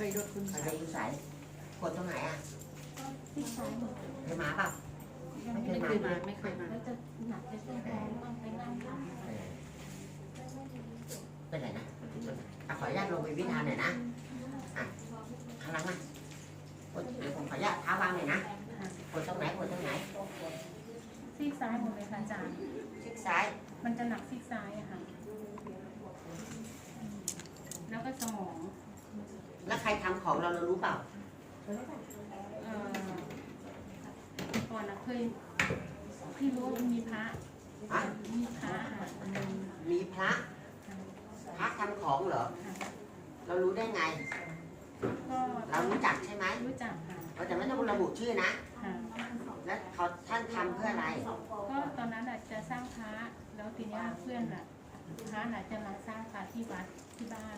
เคยโดนคุณใครใช้จะอยู่สายกดตรงไหนอะที่ซ้ายหมดเคยมาเปล่ายังไม่ไม่เคเคยยมามาไม่เคยมาแล้วจะหนักจะเส้นแรงต้องไปนั่งทำเออเป็นไรนะอะขออนุญาตลงไปวิธานหน่อยนะอะข้างหลังมากดเดี๋ยวผมขออนุญาตเท้าวางหน่อยนะกดตรงไหนกดตรงไหนซีกซ้ายหมดเลยค่ะอาจารย์ชิดซ้ายมันจะหนักซีกซ้ายอะค่ะ แล้วก็สมอง แล้วใครทำของเราเรารู้เปล่าเอ่อก่อนนะเคยพี่รู้ว่ามีพระฮะมีพระค่ะอันหนึงมีพระพระทำของเหรอ ค่ะเรารู้ได้ไง ก็เรารู้จักใช่ไหมรู้จักค่ะเราจะไม่ต้องระบุชื่อนะ ค่ะ แล้วเขาท่านทำเพื่ออะไร ก็ตอนนั้นอาจจะสร้างพระแล้วทีเนี้ยเพื่อนอะ พระน่ะจะมาสร้างพระที่วัดที่บ้าน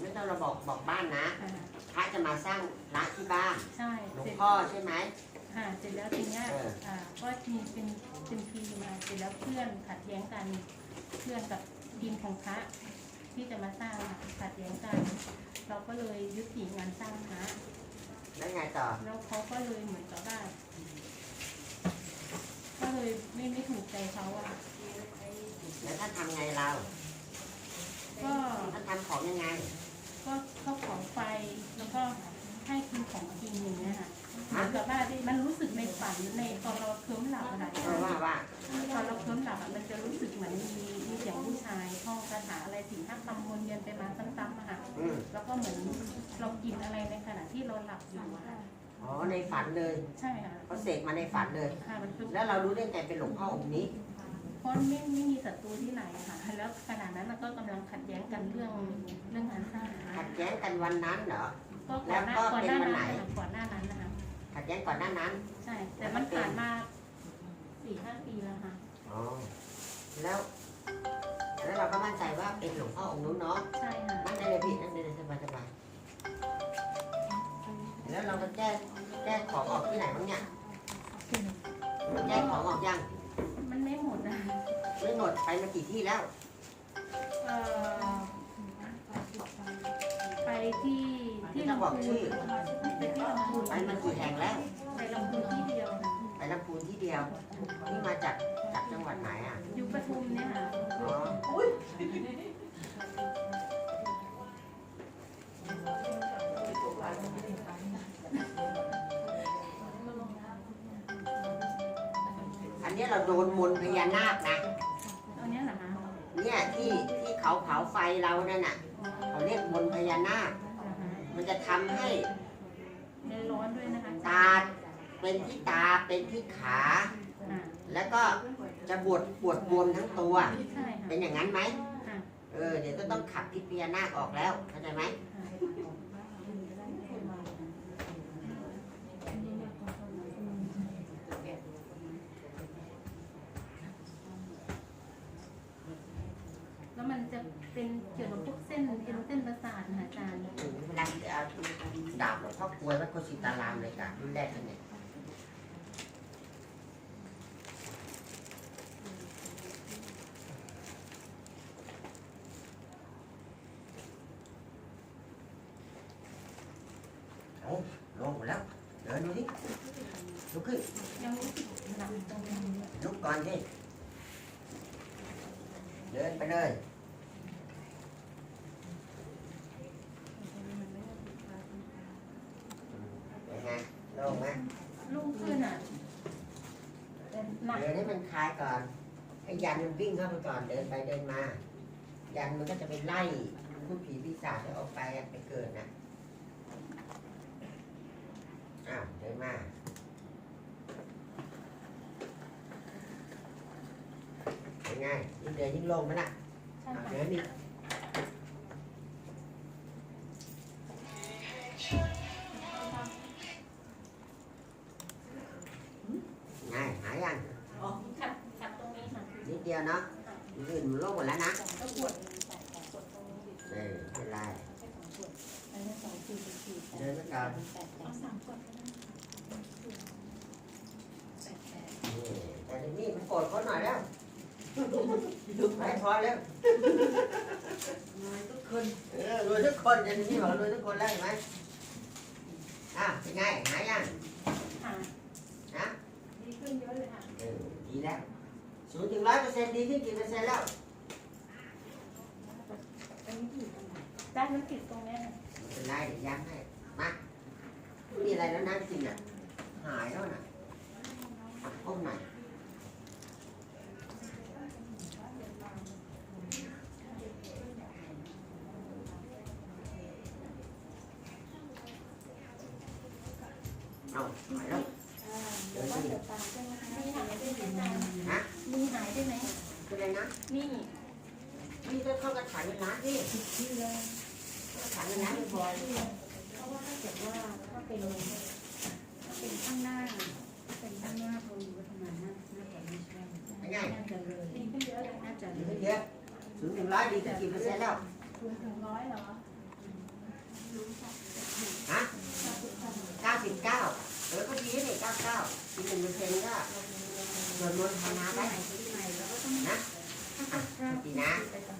ไม่ต้องเราบอกบอกบ้านนะอ่าพระจะมาสร้างพระที่บ้านใช่หลวงเสร็จพ่อใช่ไหม ค่ะเสร็จแล้วทีเนี้ยเอออ่าก็มีเป็นเป็นทีมมาเสร็จแล้วเพื่อนขัดแย้งกัน เพื่อนกับทีมของพระที่จะมาสร้างอะขัดแย้งกัน เราก็เลยยุติงานสร้างพระ แล้วไงต่อแล้วเขาก็เลยเหมือนกับว่าก็ เลยไม่ไม่ถูกใจเขาอะแล้วท่านทำไงเราก็ท่านทำของยังไง ก็เข้าของไฟแล้วก็ให้กินของกินอย่างเงี้ยค่ะเหฮะมือนกับว่ามันรู้สึกในฝันในตอนเราเคลิ้มหลับอะค่ะเออว่าว่าตอนเราเคลิ้มหลับอะมันจะรู้สึกเหมือนมีมีเสียงผู้ชายท่องคาถาอะไรสี่ห้าคำวนเวียนไปมาซ้ำๆอะค่ะอืมแล้วก็เหมือนเรากินอะไรในขณะที่เราหลับอยู่อะค่ะ อ๋อในฝันเลยใช่ค่ะเขาเสกมาในฝันเลย ค่ะมันคือแล้วเรารู้ได้ไงเป็นหลวงพ่อองค์นี้ เพราะไม่ไม่มีศัตรูที่ไหนอะค่ะ แล้วขณะนั้นเราก็กำลังขัดแย้งกันเรื่องเรื่องงานสร้างขัดแย้งกันวันนั้นเหรอ ก็ก่อนหน้าแล้วก็ก่อนหเป็นน้าวันนั้นไหนนะคะก่อนหน้านั้นนะคะขัดแย้งก่อนหน้านั้นใช่ แต่มันผ่านมาสี่ห้าปีแล้วค่ะ อ๋อแล้ว แล้วเราก็มั่นใจว่าเป็นหลวงพ่อองค์นู้นเนาะใช่ค่ะนั่งได้เลยพี่นั่งได้เลยสบายสบาย แล้วเราก็แก้แก้ของออกที่ไหนบ้างเนี่ยแก้ของออกยัง มันไม่หมดนะไม่หมดไปมากี่ที่แล้ว เอ่อ ไปที่ที่ต้องลำบอกพูชื่นอไปที่ลำพูนไปมากี่แห่งแล้ว ไปลำพูนที่เดียวนะไปลำพูนที่เดียวนี่มา นเนี้ยเราโดนมนต์พญานาคนะเอาเนี้ยเหรอคะเนี่ยที่ที่เขาเผาไฟเรานั่นน่ะ เขาเรียกมนต์พญานาค เหรอคะมันจะทำให้ในร้อนด้วยนะคะตาเป็นที่ตาเป็นที่ขา อ่าแล้วก็จะปวดปวดบวมทั้งตัว ใช่ค่ะเป็นอย่างนั้นไหม ค่ะเออเดี๋ยวก็ต้องขับพิษพญานาคออกแล้วเข้าใจไหม嗯แล้วมัน จะเป็นเกี่ยวกับพวกเส้นเป็นเส้นประสาทนะคะอาจารย์อืมเวลาเอาดาบหลวงพ่อกลวยวัดโคสิตารามเลยค่ะรุ่นแรกเลยเนี่ยโอ้ลงหมดแล้ว เดินดูดิลุกขึ้นยังรู้สึกหนักตรงนี้ลุกก่อนสิเดินไปเลย เป็นไงโล่งไหม ลูกขึ้นอะ หนักเดินให้มันคลายก่อนไอ้ยันมันวิ่งเข้าไปก่อนเดินไปเดินมา ยันมันก็จะไปไล่ผู้ผีปีศาจให้ออกไปอะไปเกิดนะอ้าวเดินมาเป็นไงยิ่งเดินยิ่งโล่งไหมล่ะใช่อะค่ะ เดินอีกไงหายยัง ขัดขัดตรงนี้ค่ะ นิดเดียวเนาะอื่นมันโล่งหมดแล้วนะก็ปวดเออไม่เป็นไรอันนี้สองสี่สี่สี่เดินไปก่อนเอาสามขวดก็ได้นี่แต่ทีนี้มันโกรธเขาหน่อยแล้วไม่พอแล้วน้อยทุกคนเออรวยทุกคนแต่ทีนี้บอกรวยทุกคนแล้วเห็นไหมอ้าวเป็นไงหายยัง ค่ะ นะ ดีขึ้นเยอะเลยค่ะ เออดีแล้วศูนย์ถึงร้อย เปอร์เซ็นต์ดีขึ้นกี่เปอร์เซ็นต์แล้วด้านมันติดตรงเนี้ยนะไม่เป็นไรเดี๋ยวย้ำให้มาไม่มีอะไรแล้วนั่งกินอะหายแล้วน่ะอะก้มหน่อยเอาหายแล้วเดี๋ยวก็เดี๋ยวตามใช่ไหมคะมีหายได้ไหมนะ มีหายได้ไหมเป็นไรนะนี่นี่ก็เข้ากระถางเงินล้านที่ที่เลยกระถางเงินล้านเป็นบอยเพราะว่าถ้าเกิดว่าถ้าเป็นถ้าเป็นข้างหน้าถ้าเป็นข้างหน้าตรงวัฒนาน่าน่าจะไม่ใช่เป็นไงน่าจะเลยดีขึ้นเยอะเลยน่าจะดีเลขึ้ยนเยอะศูนย์ถึงร้อยดีขึ้นกี่เปอร์เซ็นต์แล้วคูณถึงร้อยเหรอฮะเก้าสิบเก้าเออก็ดีนี่เก้าเก้าอีกหนึ่งเปอร์เซ็นต์ก็ ส่วนมนต์ภาวนาไปนะอะดีนะอะถัดมา